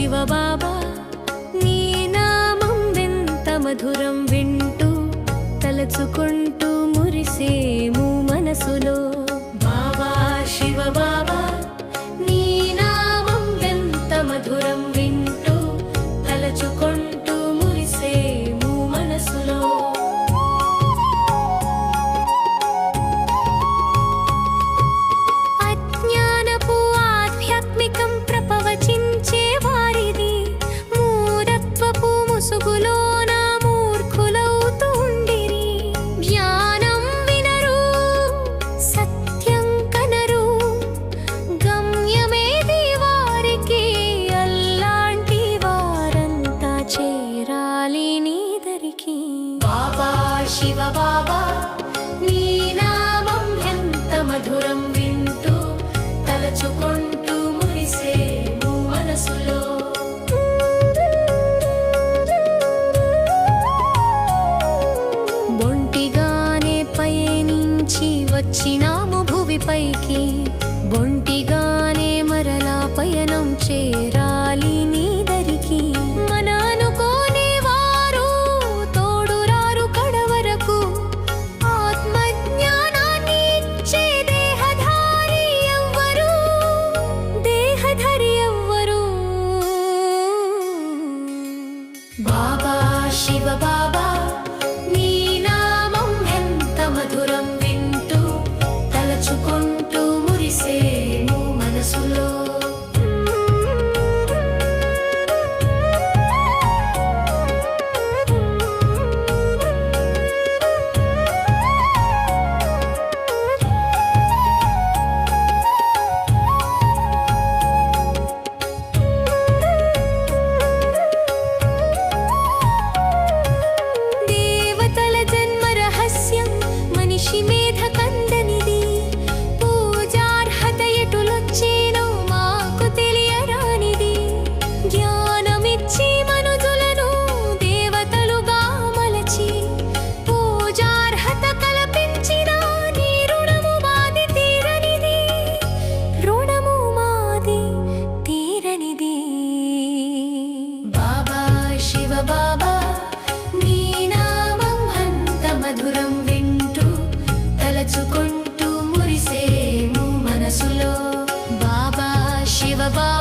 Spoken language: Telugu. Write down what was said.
శివబాబా నీ నామం ఎంత మధురం వింటూ తలచుకుంటూ మురిసేము మనసులో. బాబా శివ మనసులో బాబా శివ బాబా